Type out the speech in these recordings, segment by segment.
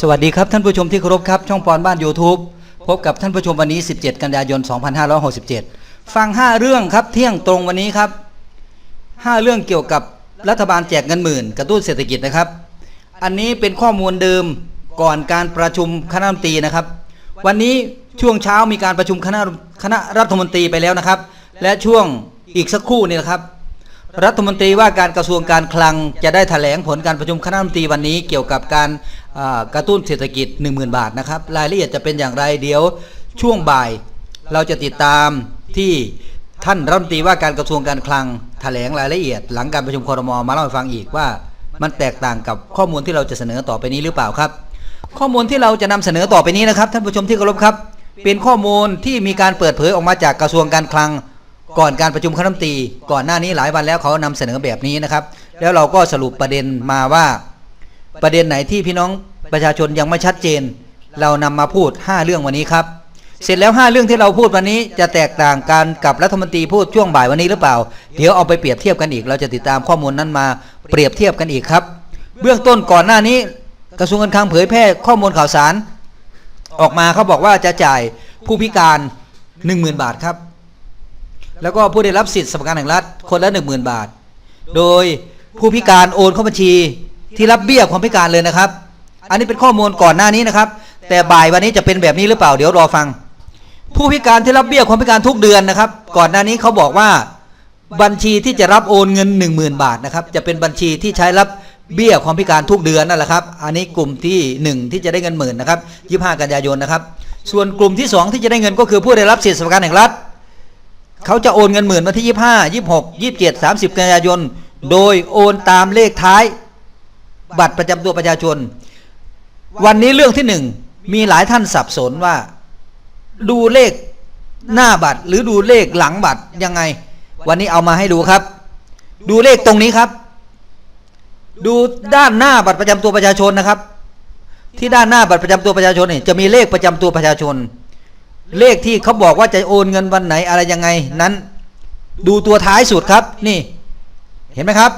สวัสดีครับท่านผู้ชมที่เคารพครับ ช่องปอนบ้าน YouTube พบกับท่านผู้ชมวันนี้ 17 กันยายน 2567 ฟัง 5 เรื่องครับเที่ยงตรงวันนี้ครับ 5 เรื่องเกี่ยวกับรัฐบาลแจกเงินหมื่น กระตุ้นเศรษฐกิจนะครับ อันนี้เป็นข้อมูลเดิมก่อนการประชุมคณะรัฐมนตรีนะครับ วันนี้ช่วงเช้ามีการประชุมคณะคณะรัฐมนตรีไปแล้วนะครับ และช่วงอีกสักครู่นี่นะครับ รัฐมนตรีว่าการกระทรวงการคลังจะได้แถลงผลการประชุมคณะรัฐมนตรีวันนี้เกี่ยวกับการกระตุ้นเศรษฐกิจ 10,000 บาทนะครับ รายละเอียดจะเป็นอย่างไรเดี๋ยวช่วงบ่าย เราจะติดตามที่ท่านรัฐมนตรีว่าการกระทรวงการคลังแถลงรายละเอียด หลังการประชุมครมมาเล่าให้ฟังอีกว่า มันแตกต่างกับข้อมูลที่เราจะเสนอต่อไปนี้หรือเปล่าครับ ข้อมูลที่เราจะนำเสนอต่อไปนี้นะครับท่านผู้ชมที่เคารพครับ เป็นข้อมูลที่มีการเปิดเผยออกมาจากกระทรวงการคลัง ก่อนการประชุมคณะรัฐมนตรีก่อนหน้านี้หลายวันแล้วเขานำเสนอแบบนี้นะครับ แล้วเราก็สรุปประเด็นมาว่า ประเด็นไหนที่พี่น้องประชาชนยังไม่ชัดเจน เรานำมาพูด 5 เรื่องวันนี้ครับ เสร็จแล้ว 5 เรื่องที่เราพูดวันนี้จะแตกต่างกันกับรัฐมนตรีพูดช่วงบ่ายวันนี้หรือเปล่า เดี๋ยวเอาไปเปรียบเทียบกันอีก เราจะติดตามข้อมูลนั้นมาเปรียบเทียบกันอีกครับ เบื้องต้นก่อนหน้านี้ กระทรวงการคลังเผยแพร่ข้อมูลข่าวสาร ออกมาเขาบอกว่าจะจ่ายผู้พิการ 10,000 บาทครับ แล้วก็ผู้ได้รับสิทธิสวัสดิการแห่งรัฐคนละ 10,000 บาท โดยผู้พิการโอนเข้าบัญชีที่รับเบี้ยความพิการเลยนะครับ อันนี้เป็นข้อมูลก่อนหน้านี้นะครับ แต่บ่ายวันนี้จะเป็นแบบนี้หรือเปล่าเดี๋ยวรอฟัง ผู้พิการที่รับเบี้ยความพิการทุกเดือนนะครับ ก่อนหน้านี้เขาบอกว่าบัญชีที่จะรับโอนเงิน 10,000 บาทนะครับจะเป็นบัญชีที่ใช้รับเบี้ยความพิการทุกเดือนนั่นแหละครับ อันนี้กลุ่มที่หนึ่งที่จะได้เงินหมื่นนะครับ25 กันยายนนะครับ ส่วนกลุ่มที่สองที่จะได้เงินก็คือผู้ได้รับสิทธิสวัสดิการแห่งรัฐ เขาจะโอนเงินหมื่นวันที่ 25 26 27 30 กันยายน โดยโอนตามเลขท้าย บัตรประจำตัวประชาชน วันนี้เรื่องที่หนึ่งมีหลายท่านสับสนว่า ดูเลขหน้าบัตร หรือดูเลขหลังบัตรยังไง วันนี้เอามาให้ดูครับ ดูเลขตรงนี้ครับ ดูด้านหน้าบัตรประจำตัวประชาชนนะครับ ที่ด้านหน้าบัตรประจำตัวประชาชนเนี่ยจะมีเลขประจำตัวประชาชน เลขที่เขาบอกว่าจะโอนเงินวันไหนอะไรยังไงนั้น ดูตัวท้ายสุดครับ นี่ เห็นไหมครับ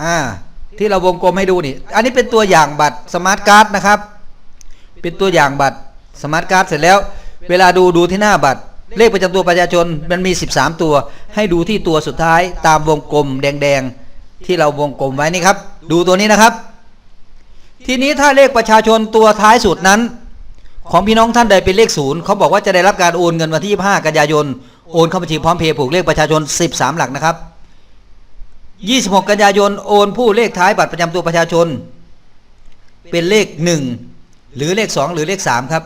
อ่า ที่เราวงกลมให้ดูนี่ อันนี้เป็นตัวอย่างบัตรสมาร์ทการ์ดนะครับ เป็นตัวอย่างบัตรสมาร์ทการ์ดเสร็จแล้ว เวลาดูดูที่หน้าบัตร เลขประจำตัวประชาชนมันมี 13 ตัว ให้ดูที่ตัวสุดท้ายตามวงกลมแดงๆ ที่เราวงกลมไว้นี่ครับ ดูตัวนี้นะครับ ทีนี้ถ้าเลขประชาชนตัวท้ายสุดนั้น ของพี่น้องท่านใดเป็นเลขศูนย์เขาบอกว่าจะได้รับการโอนเงินวันที่25กันยายนโอนเข้าบัญชีพร้อมเพย์ผูกเลขประชาชน 13 หลักนะครับ 26 กันยายนโอนผู้เลขท้ายบัตรประจำตัวประชาชน เป็นเลข 1 หรือเลข 2 หรือเลข 3 ครับ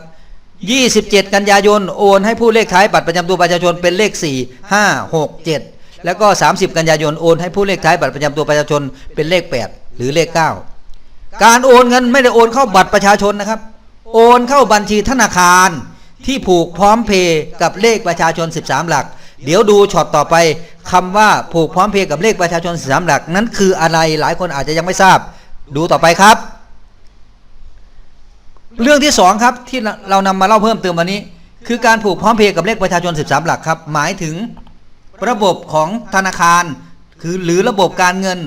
27 กันยายนโอนให้ผู้เลขท้ายบัตรประจำตัวประชาชนเป็นเลข 4 5 6 7 แล้วก็ 30 กันยายนโอนให้ผู้เลขท้ายบัตรประจำตัวประชาชนเป็นเลข 8 หรือเลข 9 การโอนเงินไม่ได้โอนเข้าบัตรประชาชนนะครับ โอนเข้าบัญชีธนาคารที่ผูกพร้อมเพย์กับเลขประชาชน 13 หลัก เดี๋ยวดูช็อตต่อไปคำว่าผูกพร้อมเพย์กับเลขประชาชน 13 หลัก นั้นคืออะไรหลายคนอาจจะยังไม่ทราบ ดูต่อไปครับ เรื่องที่สองครับที่เรานำมาเล่าเพิ่มเติมวันนี้ คือการผูกพร้อมเพย์กับเลขประชาชน 13 หลักครับ หมายถึงระบบของธนาคาร คือหรือระบบการเงิน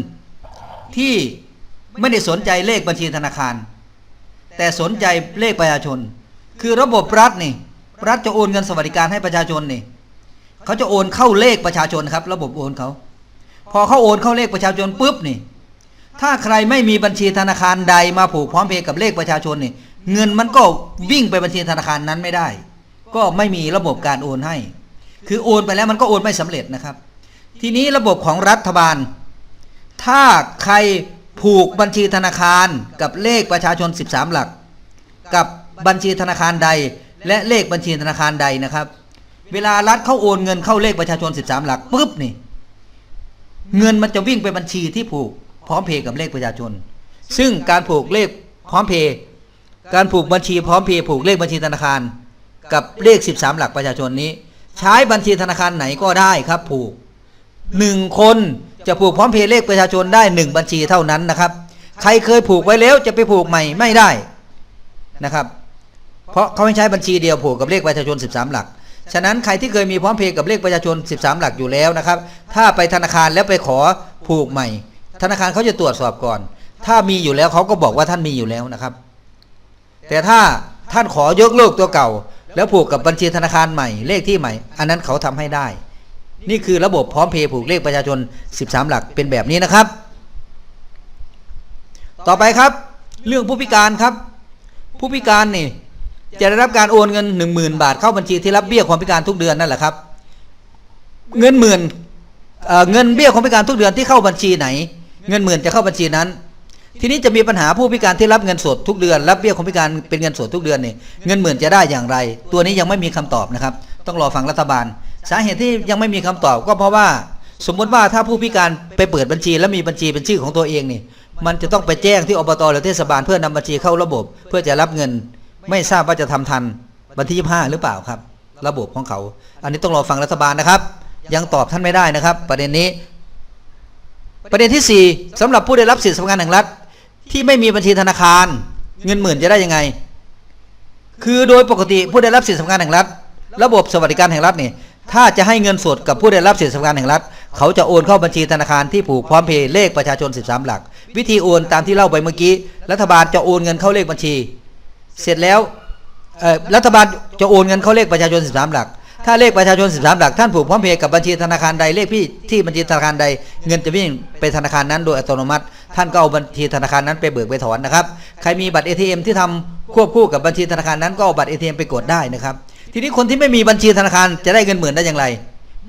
ที่ไม่ได้สนใจเลขบัญชีธนาคาร แต่สนใจเลขประชาชน คือระบบรัฐนี่ รัฐจะโอนเงินสวัสดิการให้ประชาชนนี่เขาจะโอนเข้าเลขประชาชนครับ ระบบโอนเขา พอเขาโอนเข้าเลขประชาชนปุ๊บนี่ ถ้าใครไม่มีบัญชีธนาคารใดมาผูกพร้อมเพย์กับเลขประชาชนนี่เงินมันก็วิ่งไปบัญชีธนาคารนั้นไม่ได้ ก็ไม่มีระบบการโอนให้ คือโอนไปแล้วมันก็โอนไม่สำเร็จนะครับ ทีนี้ระบบของรัฐบาล ถ้าใคร ผูกบัญชีธนาคารกับเลขประชาชน 13 หลัก กับบัญชีธนาคารใด และเลขบัญชีธนาคารใดนะครับ เวลารัฐเข้าโอนเงินเข้าเลขประชาชน 13 หลักปุ๊บนี่เงินมันจะวิ่งไปบัญชีที่ผูกพร้อมเพย์กับเลขประชาชน ซึ่งการผูกเลขพร้อมเพย์การผูกบัญชีพร้อมเพย์ผูกเลขบัญชีธนาคาร กับเลข 13 หลักประชาชนนี้ ใช้บัญชีธนาคารไหนก็ได้ครับผูกหนึ่งคน จะผูกพร้อมเพย์เลขประชาชนได้หนึ่งบัญชีเท่านั้นนะครับ ใครเคยผูกไว้แล้วจะไปผูกใหม่ไม่ได้นะครับ เพราะเขาไม่ใช้บัญชีเดียวผูกกับเลขประชาชน 13 หลัก ฉะนั้นใครที่เคยมีพร้อมเพย์กับเลขประชาชน 13 หลักอยู่แล้วนะครับ ถ้าไปธนาคารแล้วไปขอผูกใหม่ ธนาคารเขาจะตรวจสอบก่อน ถ้ามีอยู่แล้วเขาก็บอกว่าท่านมีอยู่แล้วนะครับ แต่ถ้าท่านขอยกเลิกตัวเก่า แล้วผูกกับบัญชีธนาคารใหม่เลขที่ใหม่ อันนั้นเขาทำให้ได้ นี่คือระบบพร้อมเพย์ผูกเลขประชาชน 13 หลักเป็นแบบนี้นะครับ ต่อไปครับ เรื่องผู้พิการครับ ผู้พิการนี่จะได้รับการโอนเงิน 10,000 บาทเข้าบัญชีที่รับเบี้ยความพิการทุกเดือนนั่นแหละครับ เงินหมื่นเเงินเบี้ยความพิการทุกเดือนที่เข้าบัญชีไหน เงินหมื่นจะเข้าบัญชีนั้น ทีนี้จะมีปัญหาผู้พิการที่รับเงินสดทุกเดือน รับเบี้ยความพิการเป็นเงินสดทุกเดือนนี่เงินหมื่นจะได้อย่างไร ตัวนี้ยังไม่มีคำตอบนะครับ ต้องรอฟังรัฐบาล สาเหตุที่ยังไม่มีคำตอบก็เพราะว่าสมมติว่าถ้าผู้พิการไปเปิดบัญชี แล้วมีบัญชีเป็นชื่อของตัวเองนี่ มันจะต้องไปแจ้งที่อบตหรือเทศบาลเพื่อนำบัญชีเข้าระบบ เพื่อจะรับเงิน ไม่ทราบว่าจะทำทันวันที่25หรือเปล่าครับ ระบบของเขา อันนี้ต้องรอฟังรัฐบาลนะครับ ยังตอบท่านไม่ได้นะครับ ประเด็นนี้ ประเด็นที่สี่สำหรับผู้ได้รับสิทธิสำคัญแห่งรัฐ ที่ไม่มีบัญชีธนาคาร เงินหมื่นจะได้ยังไง คือโดยปกติผู้ได้รับสิทธิสำคัญแห่งรัฐ ระบบสวัสดิการแห่งรัฐนี่ ถ้าจะให้เงินสดกับผู้ได้รับสิทธิสำคัญแห่งรัฐ เขาจะโอนเข้าบัญชีธนาคารที่ผูกพร้อมเพย์เลขประชาชน 13 หลัก วิธีโอนตามที่เล่าไปเมื่อกี้ รัฐบาลจะโอนเงินเข้าเลขบัญชี เสร็จแล้วรัฐบาลจะโอนเงินเข้าเลขประชาชน 13 หลัก ถ้าเลขประชาชน 13 หลัก ท่านผูกพร้อมเพย์กับบัญชีธนาคารใดเลขพี่ที่บัญชีธนาคารใด เงินจะวิ่งไปธนาคารนั้นโดยอัตโนมัติ ท่านก็เอาบัญชีธนาคารนั้นไปเบิกไปถอนนะครับ ใครมีบัตร ATM ที่ทำควบคู่กับบัญชีธนาคารนั้นก็เอาบัตร ATM ไปกดได้นะครับ ทีนี้คนที่ไม่มีบัญชีธนาคารจะได้เงินหมื่นได้อย่างไร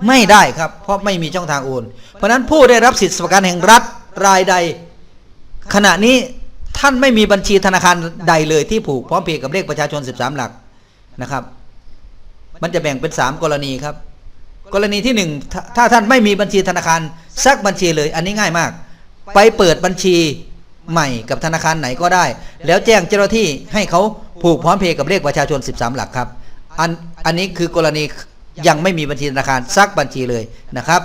ไม่ได้ครับ เพราะไม่มีช่องทางโอน เพราะนั้นผู้ได้รับสิทธิสวัสดิการแห่งรัฐรายใด ขณะนี้ท่านไม่มีบัญชีธนาคารใดเลยที่ผูกพร้อมเพย์กับเลขประชาชน 13 หลักนะครับ มันจะแบ่งเป็น 3 กรณีครับ กรณีที่ 1 ถ้าถ้าท่านไม่มีบัญชีธนาคารสักบัญชีเลย อันนี้ง่ายมาก ไปเปิดบัญชีใหม่กับธนาคารไหนก็ได้ แล้วแจ้งเจ้าหน้าที่ให้เขาผูกพร้อมเพย์กับเลขประชาชน 13 หลักครับ อันอันนี้คือกรณียังไม่มีบัญชีธนาคารสักบัญชีเลยนะครับ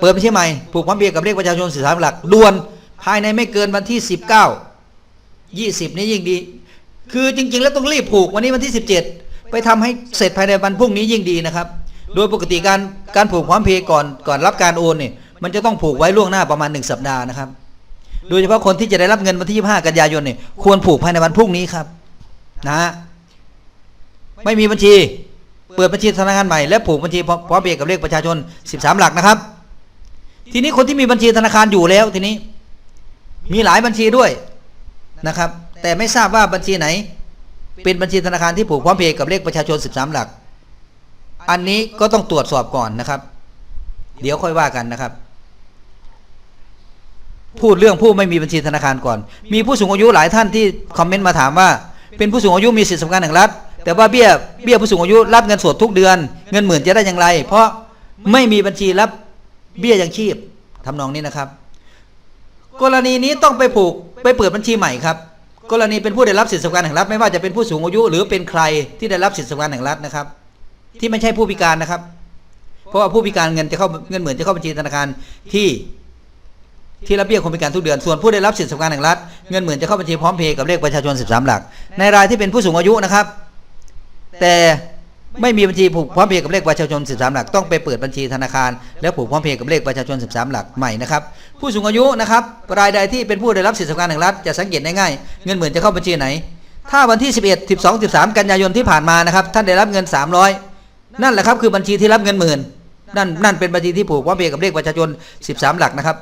เปิดบัญชีใหม่ผูกพร้อมเพย์กับเลขประชาชน13หลักด่วนภายในไม่เกินวันที่ 19 20 นี้ยิ่งดี คือจริง ๆ แล้วต้องรีบผูกวันนี้วันที่ 17 ไปทำให้เสร็จภายในวันพรุ่งนี้ยิ่งดีนะครับ โดยปกติการการผูกพร้อมเพย์ก่อนก่อนรับการโอนเนี่ยมันจะต้องผูกไว้ล่วงหน้าประมาณ 1 สัปดาห์นะครับ โดยเฉพาะคนที่จะได้รับเงินวันที่ 25 กันยายนเนี่ยควรผูกภายในวันพรุ่งนี้ครับ นะฮะ ไม่มีบัญชี เปิดบัญชีธนาคารใหม่และผูกบัญชีพร้อมพร้อมเพย์กับเลขประชาชน 13 หลักนะครับ ทีนี้คนที่มีบัญชีธนาคารอยู่แล้วทีนี้ มีหลายบัญชีด้วยนะครับ แต่ไม่ทราบว่าบัญชีไหน เป็นบัญชีธนาคารที่ผูกพร้อมเพย์กับเลขประชาชน 13 หลัก อันนี้ก็ต้องตรวจสอบก่อนนะครับ เดี๋ยวค่อยว่ากันนะครับพูดเรื่องผู้ไม่มีบัญชีธนาคารก่อน มีผู้สูงอายุหลายท่านที่คอมเมนต์มาถามว่า เป็นผู้สูงอายุมีสิทธิสำคัญแห่งรัฐ แต่ว่าเบี้ยเบี้ยผู้สูงอายุรับเงินสดทุกเดือน เงินหมื่นจะได้อย่างไร เพราะไม่มีบัญชีรับเบี้ยยังชีพทำนองนี้นะครับ กรณีนี้ต้องไปผูกไปเปิดบัญชีใหม่ครับกรณีเป็นผู้ได้รับสิทธิสำคัญแห่งรัฐไม่ว่าจะเป็นผู้สูงอายุ หรือเป็นใครที่ได้รับสิทธิสำคัญแห่งรัฐนะครับ ที่ไม่ใช่ผู้พิการนะครับ เพราะว่าผู้พิการเงินจะเข้าเงินหมื่นจะเข้าบัญชีธนาคารที่ที่รับเบี้ยคนพิการทุกเดือน ส่วนผู้ได้รับสิทธิสำคัญแห่งรัฐเงินหมื่นจะเข้าบัญชีพร้อมเพย์กับเลขประชาชน 13 หลัก ในรายที่เป็นผู้สูงอายุนะครับ แต่ไม่มีบัญชีผูกพร้อมเพย์กับเลขประชาชน 13 หลัก ต้องไปเปิดบัญชีธนาคาร แล้วผูกพร้อมเพย์กับเลขประชาชน 13 หลักใหม่นะครับผู้สูงอายุนะครับรายใดที่เป็นผู้ได้รับสิทธิสำคัญแห่งรัฐจะสังเกตได้ง่ายเงินหมื่นจะเข้าบัญชีไหน ถ้าวันที่ 11 12 13 กันยายนที่ผ่านมานะครับท่านได้รับเงิน 300 นั่นแหละครับคือบัญชีที่รับเงินหมื่นนั่นนั่นเป็นบัญชีที่ผูกพร้อมเพย์กับเลขประชาชน 13 หลักนะครับ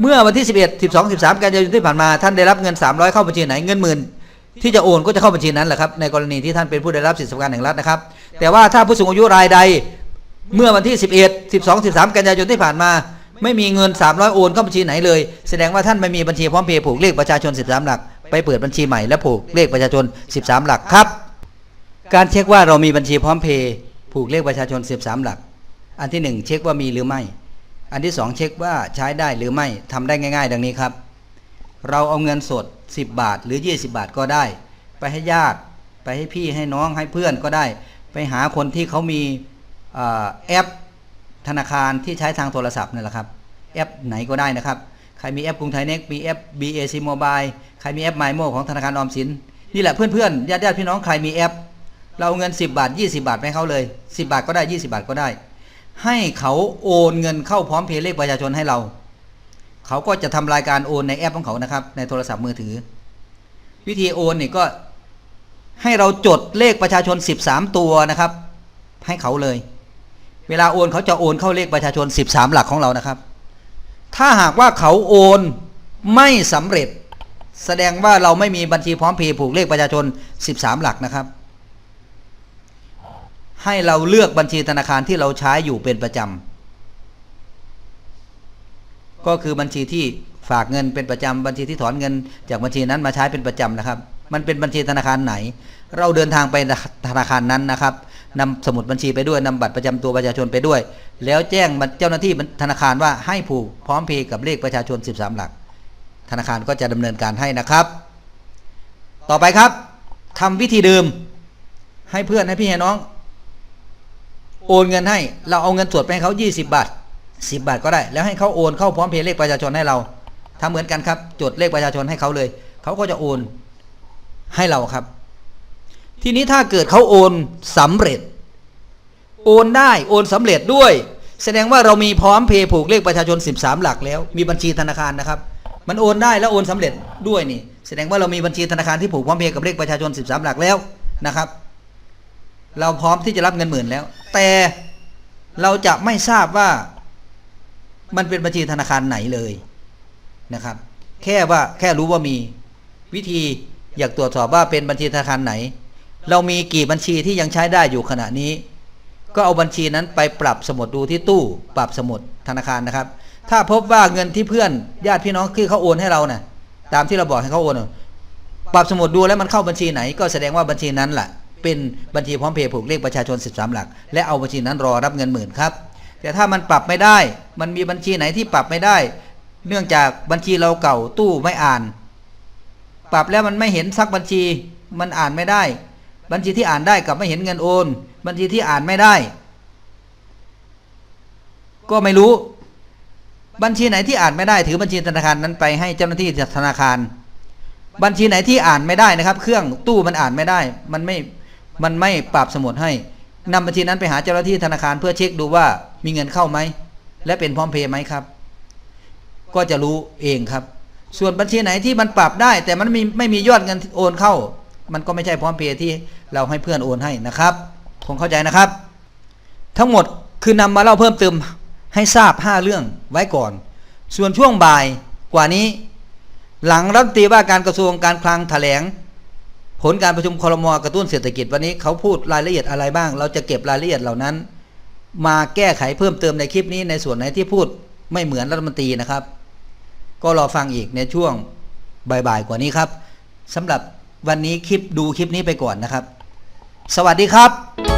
เมื่อวันที่ 11 12 13 กันยายนที่ผ่านมาท่านได้รับเงิน 300 เข้าบัญชีไหนเงินหมื่น ที่จะโอนก็จะเข้าบัญชีนั้นแหละครับในกรณีที่ท่านเป็นผู้ได้รับสิทธิสำคัญแห่งรัฐนะครับ แต่ว่าถ้าผู้สูงอายุรายใดเมื่อวันที่ 11 12 13 กันยายนที่ผ่านมา ไม่มีเงิน 300 โอนเข้าบัญชีไหนเลย แสดงว่าท่านไม่มีบัญชีพร้อมเพย์ผูกเลขประชาชน 13 หลัก ไปเปิดบัญชีใหม่และผูกเลขประชาชน 13 หลักครับ การเช็คว่าเรามีบัญชีพร้อมเพย์ผูกเลขประชาชน 13 หลัก อันที่หนึ่งเช็คว่ามีหรือไม่ อันที่สองเช็คว่าใช้ได้หรือไม่ทำได้ง่าย ๆ ดังนี้ครับ เราเอาเงินสด 10 บาทหรือ 20 บาทก็ได้ ไปให้ญาติ ไปให้พี่ให้น้องให้เพื่อนก็ได้ ไปหาคนที่เขามีอแอปธนาคารที่ใช้ทางโทรศัพท์นั่นแหละครับ แอปไหนก็ได้นะครับ ใครมีแอปกรุงไทยเน็กมีแอป BAC Mobile ใครมีแอป MyMo ของธนาคารออมสินนี่แหละเพื่อนๆญาติญาติๆพี่น้องใครมีแอป เราเอาเงิน 10 บาท 20 บาทไปเขาเลย 10 บาทก็ได้ 20 บาทก็ได้ ให้เขาโอนเงินเข้าพร้อมเพย์เลขประชาชนให้เรา เขาก็จะทำรายการโอนในแอปของเขานะครับ ในโทรศัพท์มือถือ วิธีโอนนี่ก็ให้เราจดเลขประชาชน 13 ตัวนะครับ ให้เขาเลย เวลาโอนเขาจะโอนเข้าเลขประชาชน 13 หลักของเรานะครับ ถ้าหากว่าเขาโอนไม่สำเร็จ แสดงว่าเราไม่มีบัญชีพร้อมเพย์ผูกเลขประชาชน 13 หลักนะครับ ให้เราเลือกบัญชีธนาคารที่เราใช้อยู่เป็นประจำ ก็คือบัญชีที่ฝากเงินเป็นประจำบัญชีที่ถอนเงิน จากบัญชีนั้นมาใช้เป็นประจำนะครับ มันเป็นบัญชีธนาคารไหน เราเดินทางไปธนาคารนั้นนะครับนำสมุดบัญชีไปด้วยนำบัตรประจำตัวประชาชนไปด้วย แล้วแจ้งเจ้าหน้าที่ธนาคารว่าให้ผูกพร้อมเพย์กับเลขประชาชน 13 หลัก ธนาคารก็จะดำเนินการให้นะครับ ต่อไปครับทำวิธีเดิมให้เพื่อนให้พี่ให้น้อง โอนเงินให้ เราเอาเงินสดไปให้เขา 20 บาท 10 บาทก็ได้แล้วให้เขาโอนเข้าพร้อมเพย์เลขประชาชนให้เราทำเหมือนกันครับ จดเลขประชาชนให้เขาเลย เขาก็จะโอนให้เราครับ ทีนี้ถ้าเกิดเขาโอนสำเร็จ โอนได้โอนสำเร็จด้วย แสดงว่าเรามีพร้อมเพย์ผูกเลขประชาชน 13 หลักแล้ว มีบัญชีธนาคารนะครับ มันโอนได้แล้วโอนสำเร็จด้วยนี่ แสดงว่าเรามีบัญชีธนาคารที่ผูกพร้อมเพย์กับเลขประชาชน 13 หลักแล้วนะครับ เราพร้อมที่จะรับเงินหมื่นแล้ว แต่เราจะไม่ทราบว่า มันเป็นบัญชีธนาคารไหนเลยนะครับ แค่ว่าแค่รู้ว่ามีวิธีอยากตรวจสอบว่าเป็นบัญชีธนาคารไหน เรามีกี่บัญชีที่ยังใช้ได้อยู่ขณะนี้ ก็เอาบัญชีนั้นไปปรับสมุดดูที่ตู้ ปรับสมุดธนาคารนะครับ ถ้าพบว่าเงินที่เพื่อนญาติพี่น้องคือเขาโอนให้เรานะ่ะตามที่เราบอกให้เขาโอนปรับสมุดดูแล้วมันเข้าบัญชีไหน ก็แสดงว่าบัญชีนั้นแหละเป็นบัญชีพร้อมเพย์ผูกเลขประชาชน 13 หลัก และเอาบัญชีนั้นรอรับเงินหมื่นครับ แต่ถ้ามันปรับไม่ได้ มันมีบัญชีไหนที่ปรับไม่ได้ เนื่องจากบัญชีเราเก่าตู้ไม่อ่าน ปรับแล้วมันไม่เห็นสักบัญชีมันอ่านไม่ได้ บัญชีที่อ่านได้กับไม่เห็นเงินโอน บัญชีที่อ่านไม่ได้ ก็ไม่รู้ บัญชีไหนที่อ่านไม่ได้ ถือบัญชีธนาคารนั้นไปให้เจ้าหน้าที่ธนาคาร บัญชีไหนที่อ่านไม่ได้นะครับ เครื่องตู้มันอ่านไม่ได้ มันไม่มันไม่ปรับสมุดให้ นำบัญชีนั้นไปหาเจ้าหน้าที่ธนาคารเพื่อเช็คดูว่ามีเงินเข้าไหม และเป็นพร้อมเพย์ไหมครับ ก็จะรู้เองครับ ส่วนบัญชีไหนที่มันปรับได้ แต่มันไม่ไม่มียอดเงินโอนเข้า มันก็ไม่ใช่พร้อมเพย์ที่เราให้เพื่อนโอนให้นะครับคงเข้าใจนะครับ ทั้งหมดคือนำมาเล่าเพิ่มเติมให้ทราบ 5 เรื่องไว้ก่อน ส่วนช่วงบ่ายกว่านี้ หลังรัฐมนตรีว่าการกระทรวงการคลังแถลง ผลการประชุมครมอกระตุ้นเศรษฐกิจวันนี้เขาพูดรายละเอียดอะไรบ้าง เราจะเก็บรายละเอียดเหล่านั้น มาแก้ไขเพิ่มเติมในคลิปนี้ในส่วนไหนที่พูดไม่เหมือนรัฐมนตรีนะครับ ก็รอฟังอีกในช่วงบ่ายๆกว่านี้ครับสำหรับวันนี้คลิปดูคลิปนี้ไปก่อนนะครับ สวัสดีครับ